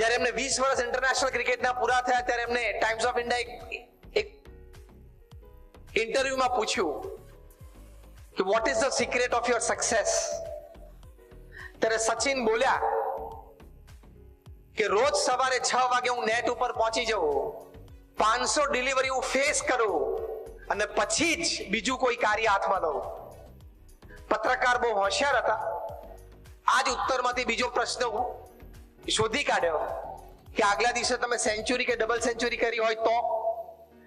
જ્યારે એમને વીસ વર્ષ ઇન્ટરનેશનલ ક્રિકેટના પૂરા થયા ત્યારે એમને ટાઈમ્સ ઓફ ઇન્ડિયા એક ઇન્ટરવ્યુમાં પૂછ્યું કે what is the secret of your success ત્યારે સચિન બોલ્યા કે રોજ સવારે છ વાગે હું નેટ ઉપર પહોંચી જાઉં, પાંચસો ડિલિવરી હું ફેસ કરું અને પછી જ બીજું કોઈ કાર્ય હાથમાં લઉં. પત્રકાર બહુ હોશિયાર હતા. આજ ઉત્તરમાંથી બીજો પ્રશ્ન શોધી કાઢ્યો કે આગલા દિવસે તમે સેન્ચુરી કે ડબલ સેન્ચુરી કરી હોય તો?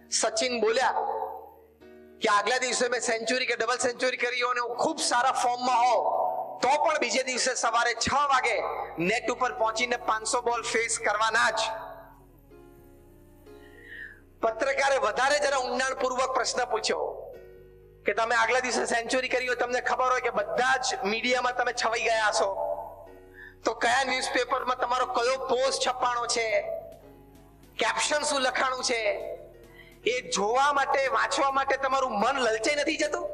સચિન બોલ્યા કે આગલા દિવસે મેં સેન્ચુરી કે ડબલ સેન્ચુરી કરી હોય અને હું ખૂબ સારા ફોર્મમાં હોઉં, તો પણ બીજે દિવસે સવારે છ વાગે નેટ ઉપર પહોંચીને પાંચસો બોલ ફેસ કરવાના જ. પત્રકારે વધારે જરા ઊંડાણપૂર્વક પ્રશ્ન પૂછ્યો કે તમે આગલા દિવસે સેન્ચુરી કરી હોય, તમને ખબર હોય કે બધા જ મીડિયામાં તમે છવાઈ ગયા છો તો કયા ન્યૂઝપેપરમાં તમારો કયો પોસ્ટ છપાણો છે? કેપ્શન શું લખાણું છે? એ જોવા માટે, વાંચવા માટે તમારું મન લલચાઈ નથી જતું?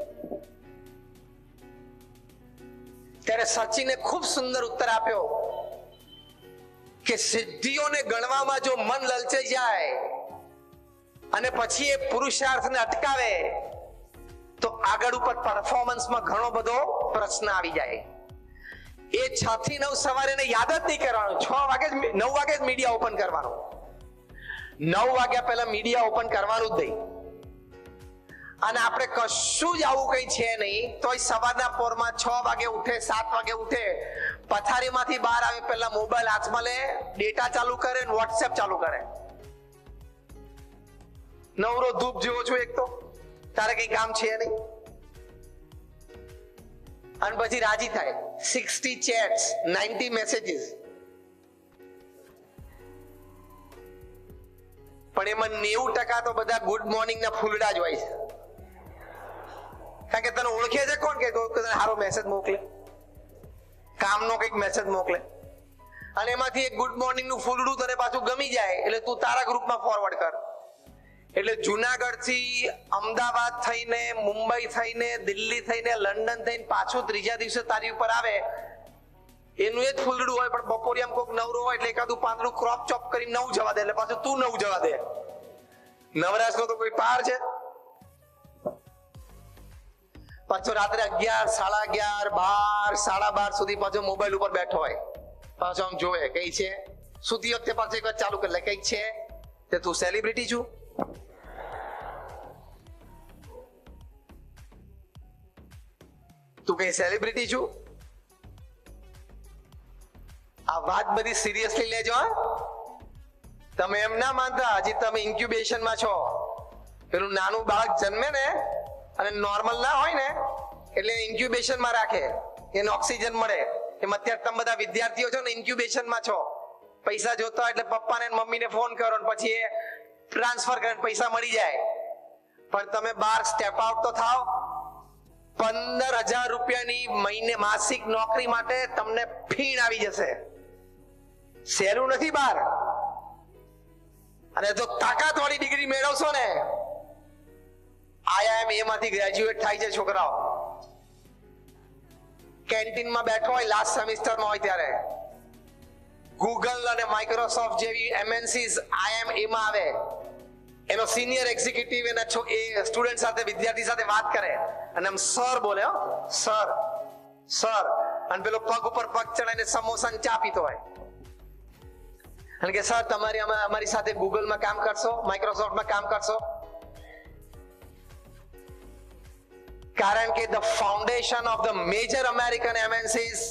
ત્યારે સચિને ખૂબ સુંદર ઉત્તર આપ્યો કે સિદ્ધિઓને ગણવામાં જો મન લલચાઈ જાય અને પછી એ પુરુષાર્થને અટકાવે, તો આગળ ઉપર પરફોર્મન્સમાં ઘણો બધો પ્રશ્ન આવી જાય. એ છ થી નવ સવારે યાદ જ નહીં કરવાનું. છ વાગે જ નવ વાગે જ મીડિયા ઓપન કરવાનું. નવ વાગ્યા પહેલા મીડિયા ઓપન કરવાનું જ નહીં. અને આપણે કશું જ આવું કઈ છે નહીં, તોય સવારના પોરમાં છ વાગે ઉઠે, સાત વાગે ઉઠે, પથારીમાંથી બહાર આવે પહેલા મોબાઈલ હાથમાં લે ડેટા ચાલુ કરે વોટ્સએપ ચાલુ કરે. નવરો ધૂપ જેવો છું એક તો. તારે કઈ કામ છે નહીં? અને પછી રાજી થાય. સિક્સટી ચેટ્સ નાઇન્ટી મેસેજીસ પણ એમાં નેવું ટકા તો બધા ગુડ મોર્નિંગ ના ફૂલડા જ હોય છે. કારણ કે તને ઓળખે છે કોણ કે તને સારો મેસેજ મોકલે? કામનો કંઈક મેસેજ મોકલે. અને એમાંથી એક ગુડ મોર્નિંગનું ફૂલડું તને પાછું ગમી જાય, એટલે તું તારા ગ્રુપમાં ફોરવર્ડ કર. એટલે જુનાગઢથી અમદાવાદ થઈને, મુંબઈ થઈને, દિલ્હી થઈને, લંડન થઈને પાછું ત્રીજા દિવસે તારી ઉપર આવે, એનું એ જ ફૂલડું હોય, પણ બપોરે આમ કોઈક નવરો હોય એટલે એકાદું પાંદડું ક્રોપ ચોપ કરી નવું જવા દે, એટલે પાછું તું નવું જવા દે. નવરાશ નો તો કોઈ પાર છે? પાછો રાત્રે અગિયાર, સાડા અગિયાર, બાર, સાડા બાર સુધી પાછો મોબાઈલ ઉપર બેઠો હોય. પાછો આમ જોવે કઈ છે સુધી વખતે પાછો એક ચાલુ કરી. લે કઈ છે, તે તું સેલિબ્રિટી છું. તું કઈ સેલિબ્રિટી છું? આ વાત બધી સિરિયસલી લેજો, હા. તમે એમ ના માનતા હજી તમે ઇન્ક્યુબેશનમાં છો. પેલું નાનું બાળક જન્મે ને અને નોર્મલ ના હોય ને, એટલે ઇન્ક્યુબેશનમાં રાખે. એને ઓક્સિજન મળે. એમ અત્યારે તમે બધા વિદ્યાર્થીઓ છો ને ઇન્ક્યુબેશનમાં છો. પૈસા જોતા એટલે પપ્પાને ને મમ્મીને ફોન કરો ને પછી એ ટ્રાન્સફર કરીને પૈસા મળી જાય. પણ તમે બાર સ્ટેપ આઉટ તો થાવ પંદર હજાર રૂપિયાની મહિને માસિક નોકરી માટે તમને ફીણ આવી જશે. સહેલું નથી બાર. અને જો તાકાત વાળી ડિગ્રી મેળવશો ને આઈઆઈએમ એમાંથી ગ્રેજ્યુએટ થાય છે છોકરાઓ. કેન્ટીનમાં બેઠો હોય લાસ્ટ સેમિસ્ટરમાં હોય ત્યારે. ગૂગલ અને માઇક્રોસોફ્ટ જેવી એમએનસીઝ આઈએમ એમાં આવે. એનો સિનિયર એક્ઝિક્યુટિવ એના છો, એ સ્ટુડન્ટ સાથે, વિદ્યાર્થી સાથે વાત કરે. અને આમ સર બોલે, હો. સર સર અને પેલો પગ ઉપર પગ ચડાઈને સમોસા ચા પીતો હોય. અને કે સર તમારી અમારી સાથે ગૂગલમાં કામ કરશો? માઇક્રોસોફ્ટમાં કામ કરશો? કારણ કે the foundation of the major American MNCs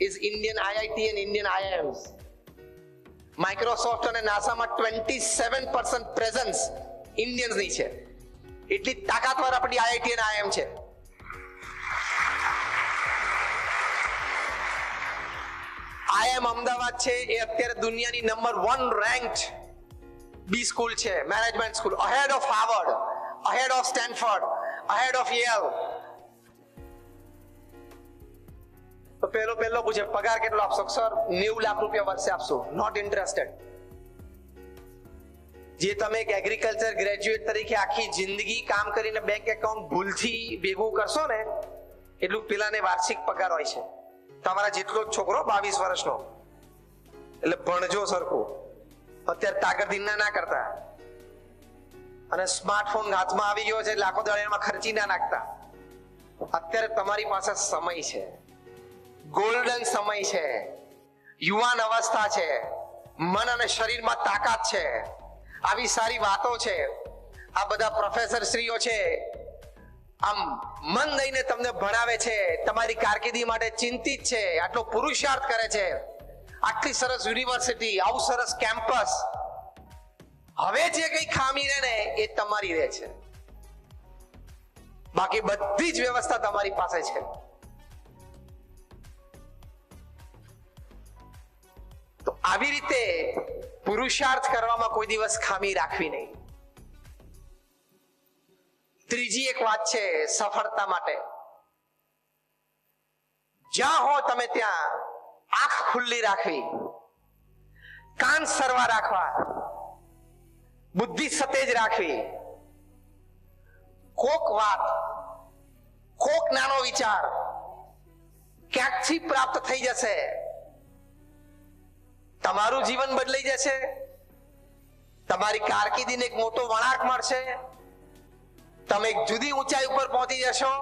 is Indian IIT and Indian IIMs Microsoft અને નાસામાં ટ્વેન્ટી સેવન પર્સન્ટ પ્રેઝન્સ ઇન્ડિયન્સની છે. એટલી તાકાતવાર આપણી આઈઆઈટી અને આઈએમ છે. આઈએમ અમદાવાદ છે, એ અત્યારે દુનિયાની number one ranked B school છે management school ahead of Harvard ahead of Stanford ahead of Yale તો પહેલો પહેલો પૂછે, પગાર કેટલો આપશો? સર, નેવું લાખ રૂપિયા વર્ષે આપશો. નોટ ઇન્ટરેસ્ટેડ જે તમે એક એગ્રીકલ્ચર ગ્રેજ્યુએટ તરીકે આખી જિંદગી કામ કરીને બેંક એકાઉન્ટ ભૂલથી ભેગું કરશો ને, એટલું પેલાને વાર્ષિક પગાર હોય છે. તમારા જેટલો છોકરો બાવીસ વર્ષનો. એટલે ભણજો સરખું. અત્યારે તાકરદી ના કરતા. અને સ્માર્ટફોન હાથમાં આવી ગયો છે લાખો દળિયામાં ખર્ચી ના નાખતા. અત્યારે તમારી પાસે સમય છે. ગોલ્ડન સમય છે. યુવાન અવસ્થા છે. મન અને શરીરમાં તાકાત છે. આવી સારી વાતો છે. આ બધા પ્રોફેસર શ્રીઓ છે. આમ મન દઈને તમને ભણાવે છે. તમારી કારકિર્દી માટે ચિંતિત છે. આટલો પુરુષાર્થ કરે છે. આટલી સરસ યુનિવર્સિટી આવું સરસ કેમ્પસ હવે જે કઈ ખામી રહે ને, એ તમારી રહે છે. બાકી બધી જ વ્યવસ્થા તમારી પાસે છે. તો આવી રીતે પુરુષાર્થ કરવામાં કોઈ દિવસ ખામી રાખવી નહીં. ત્રીજી એક વાત છે સફળતા માટે. જ્યાં હો તમે ત્યાં આંખ ખુલ્લી રાખવી, કાન સરવા રાખવા, બુદ્ધિ સતેજ રાખવી, કોક વાત, કોક નાનો વિચાર ક્યાંકથી પ્રાપ્ત થઈ જશે તમારું જીવન બદલાઈ જશે. તમારી કારકિર્દીને એક મોટો વળાંક મળશે. તમે એક જુદી ઊંચાઈ ઉપર પહોંચી જશો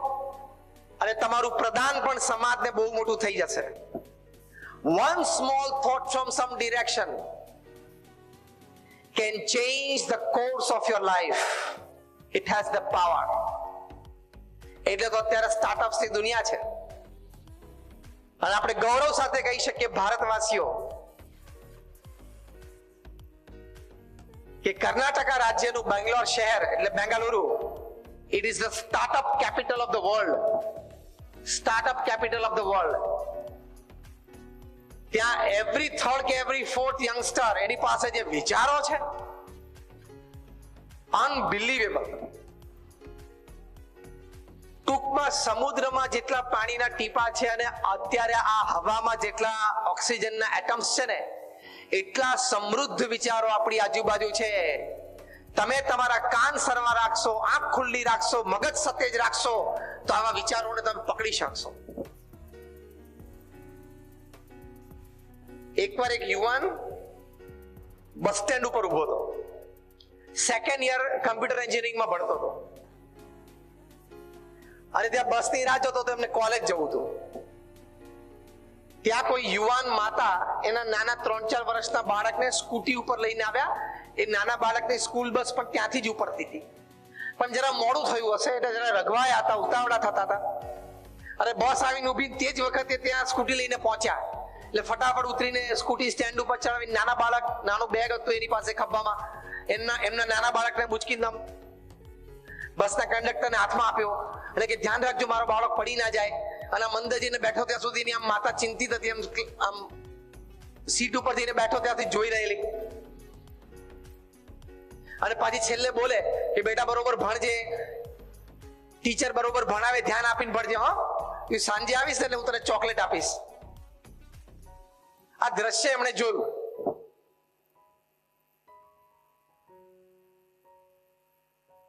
અને તમારું પ્રદાન પણ સમાજને બહુ મોટું થઈ જશે. One small thought from some direction can change the course of your life. It has the power. એટલે તો અત્યારે સ્ટાર્ટઅપ્સની દુનિયા છે. અને આપણે ગૌરવ સાથે કહી શકીએ, ભારતવાસીઓ કે કર્ણાટક રાજ્યનું બેંગ્લોર શહેર, એટલે Bengaluru it is the startup capital of the world startup capital of the world ત્યાં એવરી થર્ડ કે એવરી ફોર્થ યંગસ્ટર એની પાસે જે વિચારો છે અનબિલીવેબલ ટૂંકમાં સમુદ્રમાં જેટલા પાણીના ટીપા છે અને અત્યારે આ હવામાં જેટલા ઓક્સિજનના એટમ્સ છે ને એટલા સમૃદ્ધ વિચારો આપણી આજુબાજુ છે. તમે તમારા કાન સરવા રાખશો, આંખ ખુલ્લી રાખશો, મગજ સતેજ રાખશો, તો આવા વિચારોને તમે પકડી શકશો. એકવાર એક યુવાન બસ સ્ટેન્ડ ઉપર ઊભો હતો. સેકન્ડ યર કમ્પ્યુટર એન્જિનિયરિંગમાં ભણતો હતો. અને ત્યાં બસની રાહ જોતો તો એમને કોલેજ જવું હતું. ત્યાં કોઈ યુવાન માતા એના નાના ત્રણ ચાર વર્ષના બાળકને સ્કૂટી ઉપર લઈને આવ્યા. એ નાના બાળકની સ્કૂલ બસ પણ ત્યાંથી જ ઉપરતી હતી. પણ જરા મોડું થયું હશે એટલે જરા રઘવાયા હતા, ઉતાવળા થતા હતા. અરે બસ આવીને ઊભી તે જ વખતે ત્યાં સ્કૂટી લઈને પહોંચ્યા. એટલે ફટાફટ ઉતરીને સ્કૂટી સ્ટેન્ડ ઉપર ચડાવીને નાના બાળક, નાનું બેગ હતું એની પાસે ખભામાં એમના એમના નાના બાળકને બુચકી દમ. બસના કંડક્ટરને હાથમાં આપ્યો. એટલે કે ધ્યાન રાખજો, મારો બાળક પડી ના જાય. અને જઈને બેઠો ત્યાં સુધી આમ માતા ચિંતિત હતી એમ આમ સીટ ઉપર જઈને બેઠો ત્યાંથી જોઈ રહેલી. અને પાછી છેલ્લે બોલે કે બેટા બરોબર ભણજે. ટીચર બરોબર ભણાવે, ધ્યાન આપીને ભણજે, હો. તું સાંજે આવીશ એટલે હું તને ચોકલેટ આપીશ. આ દ્રશ્ય એમણે જોયું.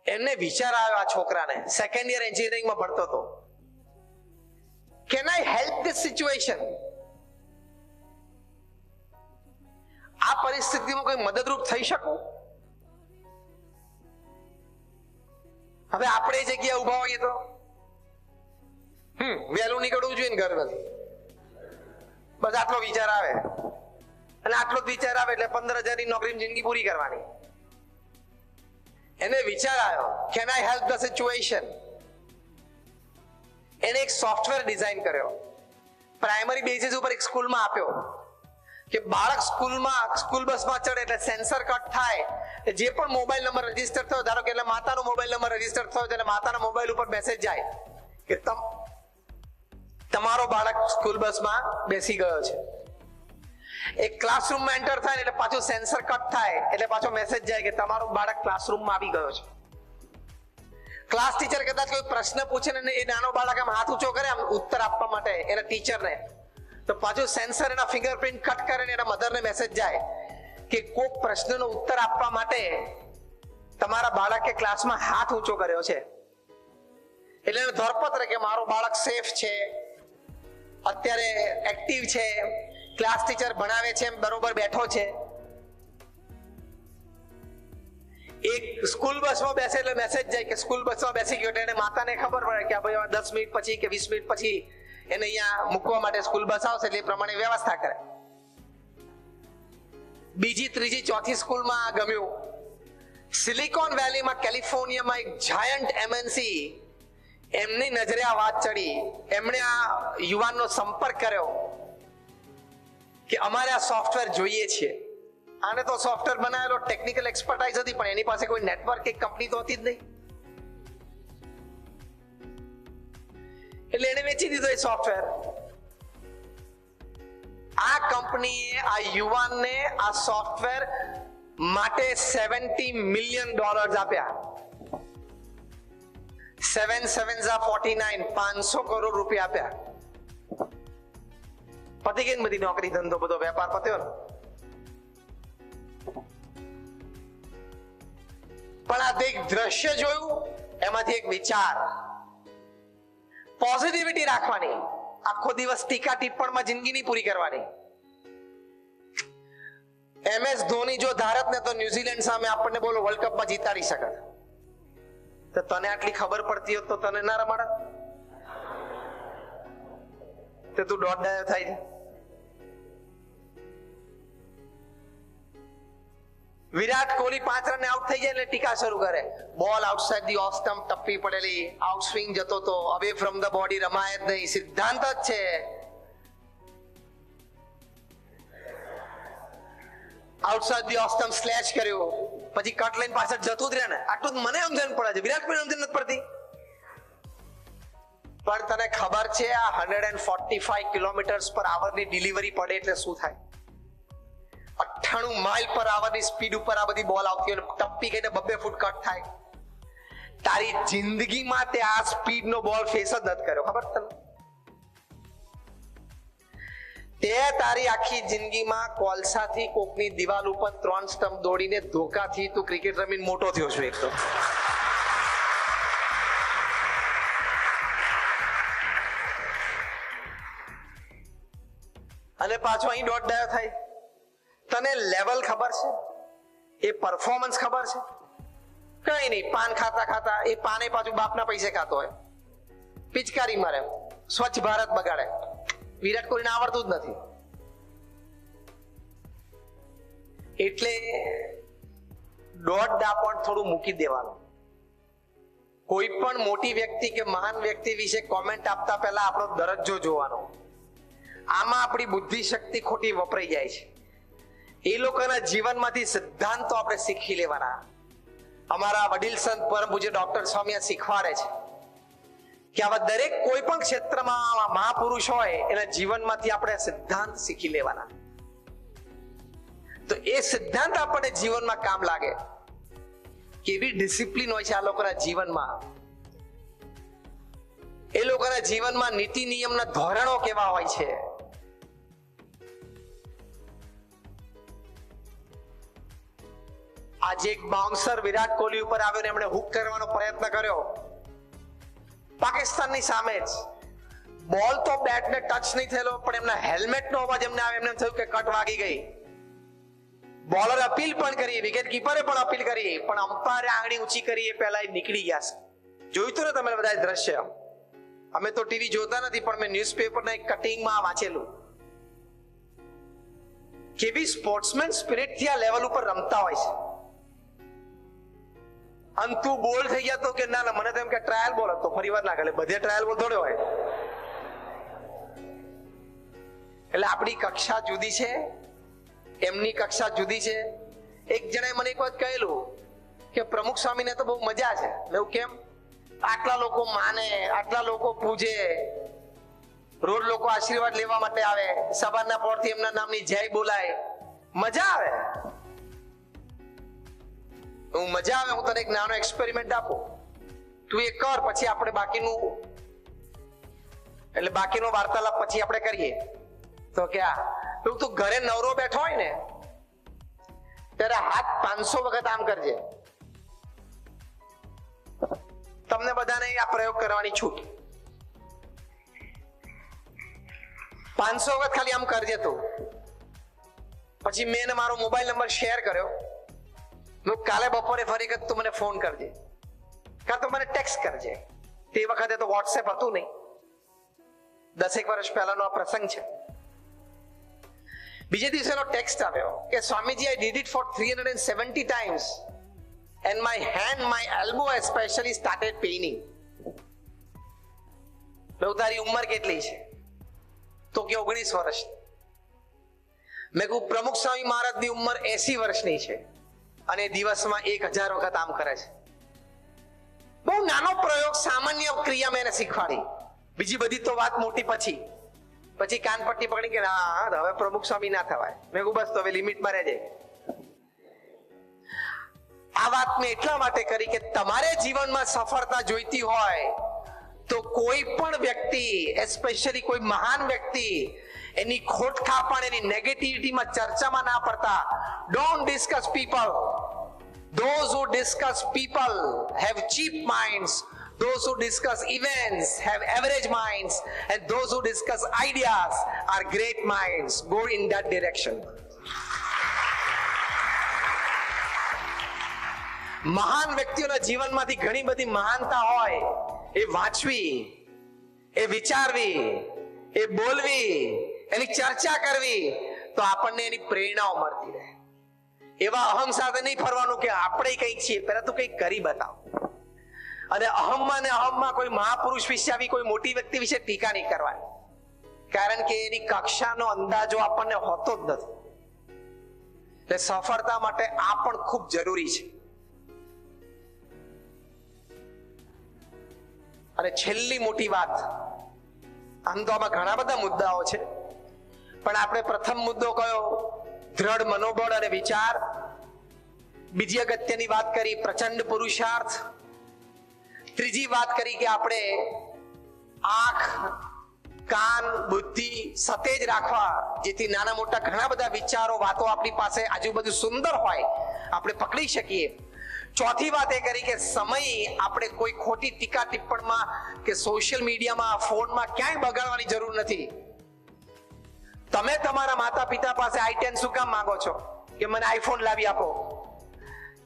એમને વિચાર આવ્યો આ છોકરાને. સેકન્ડ યર એન્જિનિયરિંગમાં ભણતો હતો. Can I help this situation આ પરિસ્થિતિમાં કોઈ મદદરૂપ થઈ શકું? હવે આપણે એ જગ્યાએ ઊભા હોઈએ તો? હમ, વહેલું નીકળવું જોઈએ ને ઘરમાંથી બસ આટલો વિચાર આવે. અને આટલો જ વિચાર આવે એટલે પંદર હજારની નોકરીની જિંદગી પૂરી કરવાની. એને વિચાર આવ્યો can I help the situation એને એક સોફ્ટવેર ડિઝાઇન કર્યો. પ્રાઇમરી બેઝિસ ઉપર એક સ્કૂલમાં આપ્યો કે બાળક સ્કૂલમાં, સ્કૂલ બસમાં ચડે એટલે સેન્સર કટ થાય. જે પણ મોબાઈલ નંબર રજિસ્ટર થયો, ધારો કે એટલે માતાનો મોબાઈલ નંબર રજિસ્ટર થયો, એટલે માતાના મોબાઈલ ઉપર મેસેજ જાય કે તમ, તમારો બાળક સ્કૂલ બસમાં બેસી ગયો છે. એક ક્લાસરૂમમાં એન્ટર થાય એટલે પાછું સેન્સર કટ થાય, એટલે પાછો મેસેજ જાય કે તમારો બાળક ક્લાસરૂમમાં આવી ગયો છે. ક્લાસ ટીચર કદાચ કોઈ પ્રશ્ન પૂછે ને એ નાનો બાળક આમ હાથ ઊંચો કરે, આમ ઉત્તર આપવા માટે એના ટીચરને તો પાછું સેન્સર એના ફિંગરપ્રિન્ટ કટ કરે ને એના મધરને મેસેજ જાય કે કોઈક પ્રશ્નનો ઉત્તર આપવા માટે તમારા બાળકે ક્લાસમાં હાથ ઊંચો કર્યો છે. એટલે એને ધરપત્ર કે મારો બાળક સેફ છે. અત્યારે એક્ટિવ છે. ક્લાસ ટીચર ભણાવે છે એમ બરોબર બેઠો છે. એક સ્કૂલ બસમાં બેસે એટલે મેસેજ જાય કે સ્કૂલ બસમાં બેસી ગયો. એને માતાને ખબર પડે કે ભાઈ દસ મિનિટ પછી કે વીસ મિનિટ પછી એને અહીંયા મૂકવા માટે સ્કૂલ બસ આવશે એટલે એ પ્રમાણે વ્યવસ્થા કરે. બીજી, ત્રીજી, ચોથી સ્કૂલમાં ગમ્યું. સિલિકોન વેલીમાં કેલિફોર્નિયામાં એક જાયન્ટ એમએનસી એમની નજરે આ વાત ચડી. એમણે આ યુવાનનો સંપર્ક કર્યો કે અમારે આ સોફ્ટવેર જોઈએ છીએ આને તો સોફ્ટવેર બનાવેલો ટેકનિકલ એક્સપર્ટાઇઝ હતી, પણ એની પાસે કોઈ નેટવર્ક કે કંપની તો હતી જ નહીં. એટલે એને વેચી દીધો એ સોફ્ટવેર આ કંપનીએ આ યુવાનને આ સોફ્ટવેર માટે સેવન્ટી મિલિયન ડોલર્સ આપ્યા. સેવન સેવન ઝા ફોર્ટી નાઇન પાંચસો કરોડ રૂપિયા આપ્યા. પતી ગઈ બધી નોકરી ધંધો બધો વેપાર પત્યો ને? પણ આ એક દ્રશ્ય જોયું, એમાંથી એક વિચાર. પોઝિટિવિટી રાખવાની. આખો દિવસ ટીકા ટિપ્પણમાં જિંદગી નહીં પૂરી કરવાની. એમ એસ ધોની જો ધારત ને તો ન્યુઝીલેન્ડ સામે આપણને બોલો વર્લ્ડ કપમાં જીતાડી શકત તો તને આટલી ખબર પડતી હોત તો તને ના રમાડત. તે તું દોઢ ડાયો થાય છે. વિરાટ કોહલી પાંચ રન આઉટ થઈ જાય એટલે ટીકા શરૂ કરે. Ball outside the off stump ટપ્પી પડેલી. આઉટ સ્વિંગ જતો તો અવે ફ્રોમ ધ બોડી રમાય જ નહીં. સિદ્ધાંત જ છે. Outside the off stump slash કર્યો. પછી કટ લઈને પાછળ જતું જ રહે ને. આટલું મને સમજણ પડે છે. વિરાટ કોહલી સમજણ નથી પડતી. પણ તને ખબર છે આ hundred and forty five kilometres પર આવરની ડિલિવરી પડે એટલે શું થાય? અઠ્ઠાણું માઇલ પર આવરની સ્પીડ ઉપર આ બધી બોલ આવતી હોય ટપ્પી કહીને બબ્બે ફૂટ કટ થાય. તારી જિંદગીમાં તે આ સ્પીડ નો બોલ ફેસ જ નથી કર્યો. ખબર તને તે તારી આખી જિંદગીમાં કોલસાથી કોકની દિવાલ ઉપર ત્રણ સ્ટમ્પ દોડીને ધોકાથી તું ક્રિકેટ રમીને મોટો થયો છું એક તો. અને પાછો અહીં દોઢ ડાયો થાય. તને લેવલ ખબર છે? એ પરફોર્મન્સ ખબર છે? કઈ નહીં, પાન ખાતા ખાતા એ પાને પાછું બાપના પૈસે ખાતો હોય. પિચકારી મારે. સ્વચ્છ ભારત બગાડે. વિરાટ કોહલીને આવડતું જ નથી. એટલે દોઢ દાપણ થોડું મૂકી દેવાનું. કોઈ પણ મોટી વ્યક્તિ કે મહાન વ્યક્તિ વિશે કોમેન્ટ આપતા પહેલા આપણો દરજ્જો જોવાનો. આમાં આપણી બુદ્ધિ શક્તિ ખોટી વપરાઈ જાય છે. એ લોકોના જીવનમાંથી સિદ્ધાંતો આપણે શીખી લેવાના. અમારા વડીલ સંત પરમ પૂજ્ય ડોક્ટર સ્વામી શીખવાડે છે કે આવા દરેક કોઈ પણ ક્ષેત્રમાં મહાપુરુષ હોય, એના જીવનમાંથી આપણે સિદ્ધાંત શીખી લેવાના. તો એ સિદ્ધાંત આપણને જીવનમાં કામ લાગે. કેવી ડિસિપ્લિન હોય છે આ લોકોના જીવનમાં. એ લોકોના જીવનમાં નીતિ નિયમના ધોરણો કેવા હોય છે. આજે એક બાઉન્સર વિરાટ કોહલી ઉપર આવ્યો ને એમણે હુક કરવાનો પ્રયત્ન કર્યો. પાકિસ્તાનની સામે જ. બોલ તો બેટને ટચ નહીં થયેલો, પણ એમના હેલ્મેટનો અવાજ એમને આવે એમને થયું કે કટ વાગી ગઈ. બોલર અપીલ પણ કરી વિકેટ કીપરે પણ અપીલ કરી, પણ અમ્પાયરે આંગળી ઊંચી કરી એ પહેલા એ નીકળી ગયા છે. જોયું તો ને તમે બધા દ્રશ્ય? અમે તો ટીવી જોતા નથી, પણ મેં ન્યૂઝપેપરના એક કટિંગમાં વાંચેલું. કેવી સ્પોર્ટ્સમેન સ્પિરિટથી આ લેવલ ઉપર રમતા હોય છે. અને તું બોલ થઈ ગયા તો કે ના ના, મને તો એમ કે ટ્રાયલ બોલ. તો ફરી વાર ના કરે બધે ટ્રાયલ બોલ થોડો હોય. એટલે આપણી કક્ષા જુદી છે, એમની કક્ષા જુદી છે. એક જણાએ મને એક વાત કહેલું કે પ્રમુખ સ્વામીને તો બહુ મજા છે. એવું કેમ? આટલા લોકો માને, આટલા લોકો પૂજે. રોજ લોકો આશીર્વાદ લેવા માટે આવે. સવારના પોરથી એમના નામની જય બોલાય. મજા આવે. હું મજા આવે, હું તને એક નાનો એક્સપેરિમેન્ટ આપું. તું એ કર, પછી આપણે બાકીનું એટલે બાકીનો વાર્તાલાપ પછી આપણે કરીએ. તો કે આ તું ઘરે નવરો બેઠો હોય ને, ત્યારે હાથ પાંચસો વખત આમ કરજે. તમને બધાને આ પ્રયોગ કરવાની છૂટ. પાંચસો વખત ખાલી આમ કરજે તું. પછી મેં મારો મોબાઈલ નંબર શેર કર્યો. મેં કાલે બપોરે ફરી વખત તું મને ફોન કરજે. કાં તો મને ટેક્સ્ટ કરજે. તે વખતે તો વોટ્સએપ હતું નહીં. દસેક વર્ષ પહેલાનો આ પ્રસંગ છે. બીજે દિવસે એનો ટેક્સ્ટ આવ્યો કે Swamiji I did it for three hundred and seventy times and my hand my elbow especially started paining તારી ઉંમર કેટલી છે? તો કે ઓગણીસ વર્ષ. મેં કહું પ્રમુખ સ્વામી મહારાજની ઉંમર એસી વર્ષની છે. અને દિવસમાં એક હજાર વખત આમ કરે છે. બહુ નાનો પ્રયોગ સામાન્ય ક્રિયા મેં શીખવાડી. બીજી બધી તો વાત મોટી પછી. પછી કાન પટ્ટી પકડી કે હા, હવે પ્રમુખ સ્વામી ના થવાય. મેં કહું બસ તો હવે લિમિટમાં રહેજે. આ વાત મેં એટલા માટે કરી કે તમારે જીવનમાં સફળતા જોઈતી હોય તો કોઈ પણ વ્યક્તિ એસ્પેશિયલી કોઈ મહાન વ્યક્તિ એની ખોટખાપણ એની નેગેટિવિટીમાં ચર્ચામાં ના પડતા don't discuss people those who discuss people have cheap minds those who discuss events have average minds and those who discuss ideas are great minds go in that direction મહાન વ્યક્તિઓના જીવનમાંથી ઘણી બધી મહાનતા હોય એ વાંચવી, એ વિચારવી, એ બોલવી, એની ચર્ચા કરવી, તો આપણને એની પ્રેરણાઓ મળતી રહે. એવા અહમ સાથે નહીં ફરવાનું કે આપણે કંઈક છીએ, પહેલા તું કંઈક કરી બતાવ. અને અહમમાં ને અહમમાં કોઈ મહાપુરુષ વિશે આવી કોઈ મોટી વ્યક્તિ વિશે ટીકા નહીં કરવાની. કારણ કે એની કક્ષાનો અંદાજો આપણને હોતો જ નથી. એટલે સફળતા માટે આ પણ ખૂબ જરૂરી છે. અને છેલ્લી મોટી વાત. આમ તો આમાં ઘણા બધા મુદ્દાઓ છે. પણ આપણે પ્રથમ મુદ્દો કયો? દ્રઢ મનોબળ અને વિચાર. બીજી અગત્યની વાત કરી પ્રચંડ પુરુષાર્થ. ત્રીજી વાત કરી કે આપણે આંખ, કાન, બુદ્ધિ સતેજ રાખવા, જેથી નાના મોટા ઘણા બધા વિચારો, વાતો આપણી પાસે આજુબાજુ સુંદર હોય, આપણે પકડી શકીએ. ચોથી વાત એ કરી કે સમય આપણે કોઈ ખોટી ટીકા ટિપ્પણમાં કે સોશિયલ મીડિયામાં ફોનમાં ક્યાંય બગાડવાની જરૂર નથી. તમે તમારા માતા પિતા પાસે આઈ ટેન શું કામ માંગો છો? કે મને આઈફોન લાવી આપો.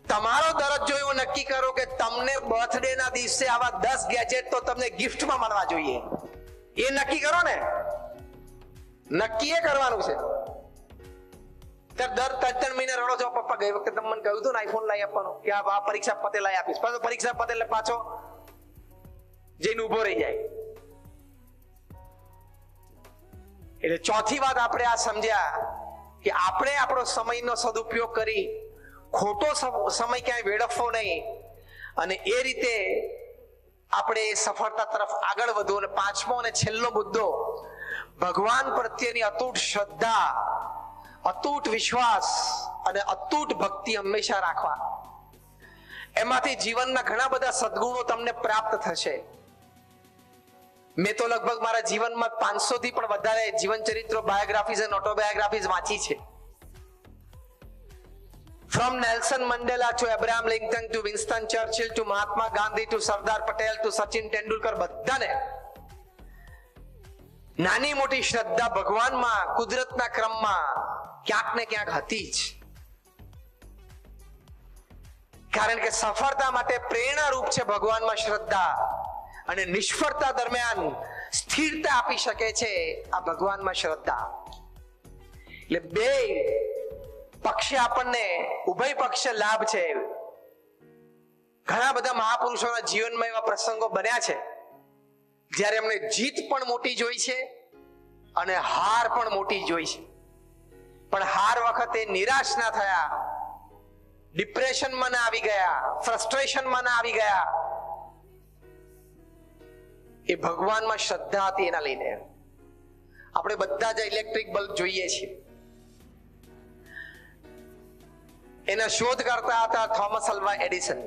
તમારો દરજ્જો એવો નક્કી કરો કે તમને બર્થડે ના દિવસે આવા દસ ગેજેટ તો તમને ગિફ્ટમાં મળવા જોઈએ. એ નક્કી કરો ને. નક્કી એ કરવાનું છે. ત્યારે દર ત્રણ ત્રણ મહિને રડો છો. પપ્પા ગઈ વખતે તમે મને કહ્યું હતું ને આઈફોન લાવી આપવાનો. કે આ પરીક્ષા પતે લાવી આપીશ. પાછો પરીક્ષા પતે એટલે પાછો જઈને ઊભો રહી જાય. એટલે ચોથી વાત આપણે આ સમજ્યા કે આપણે આપણો સમયનો સદુપયોગ કરી ખોટો સમ- સમય ક્યાંય વેડફવો નહીં. અને એ રીતે આપણે સફળતા તરફ આગળ વધવું. અને પાંચમો અને છેલ્લો મુદ્દો, ભગવાન પ્રત્યેની અતૂટ શ્રદ્ધા અતૂટ વિશ્વાસ અને અતૂટ ભક્તિ હંમેશા રાખવા એમાંથી જીવનના ઘણા બધા સદગુણો તમને પ્રાપ્ત થશે. મેં તો લગભગ મારા જીવનમાં પાંચસો થી પણ વધારે જીવન ચરિત્રો બાયોગ્રાફીઝ અને ઓટોબાયોગ્રાફીઝ વાંચી છે. From Nelson Mandela to Abraham Lincoln to Winston Churchill to Mahatma Gandhi to Sardar Patel to Sachin Tendulkar બધાને નાની મોટી શ્રદ્ધા ભગવાનમાં, કુદરતના ક્રમમાં ક્યાંક ને ક્યાંક હતી જ. કારણ કે સફળતા માટે પ્રેરણારૂપ છે ભગવાનમાં શ્રદ્ધા. અને નિષ્ફળતા દરમિયાન સ્થિરતા આપી શકે છે આ ભગવાનમાં શ્રદ્ધા. એટલે બે પક્ષે આપણને ઉભય પક્ષે લાભ છે. ઘણા બધા મહાપુરુષોના જીવનમાં એવા પ્રસંગો બન્યા છે. જ્યારે એમણે જીત પણ મોટી જોઈ છે અને હાર પણ મોટી જોઈ છે. પણ હાર વખતે નિરાશ ના થયા. ડિપ્રેશનમાં ના આવી ગયા. ફ્રસ્ટ્રેશનમાં ના આવી ગયા. એ ભગવાનમાં શ્રદ્ધા હતી એના લઈને. આપણે બધા જ ઇલેક્ટ્રિક બલ્બ જોઈએ છીએ. એના શોધ કરતા હતા થોમસ અલ્વા એડિસન.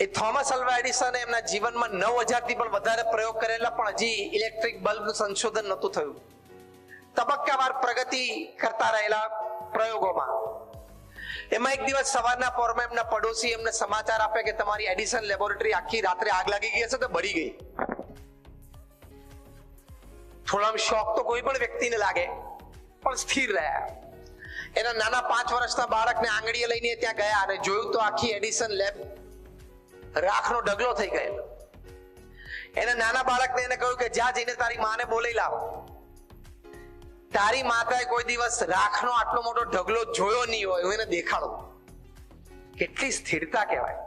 એ થોમસ અલ્વા એડિસને એમના જીવનમાં નવ હજારથી પણ વધારે પ્રયોગ કરેલા, પણ હજી ઇલેક્ટ્રિક બલ્બનું સંશોધન નહોતું થયું. તબક્કાવાર પ્રગતિ કરતા રહેલા પ્રયોગોમાં. એમાં એક દિવસ સવારના પોરમાં એમના પડોશી એમને સમાચાર આપે કે તમારી એડિશન લેબોરેટરી આખી રાત્રે આગ લાગી ગઈ હશે તો બળી ગઈ. થોડા શોખ તો કોઈ પણ વ્યક્તિને લાગે, પણ સ્થિર રહ્યા. એના નાના પાંચ વર્ષના બાળકને આંગળીએ લઈને ત્યાં ગયા અને જોયું તો આખી એડિશન લેબ રાખનો ઢગલો થઈ ગયેલો. એના નાના બાળકને એને કહ્યું કે જા જઈને તારી માને બોલાવી લાવ. તારી માતાએ કોઈ દિવસ રાખનો આટલો મોટો ઢગલો જોયો નહીં હોય, હું એને દેખાડો. કેટલી સ્થિરતા કહેવાય.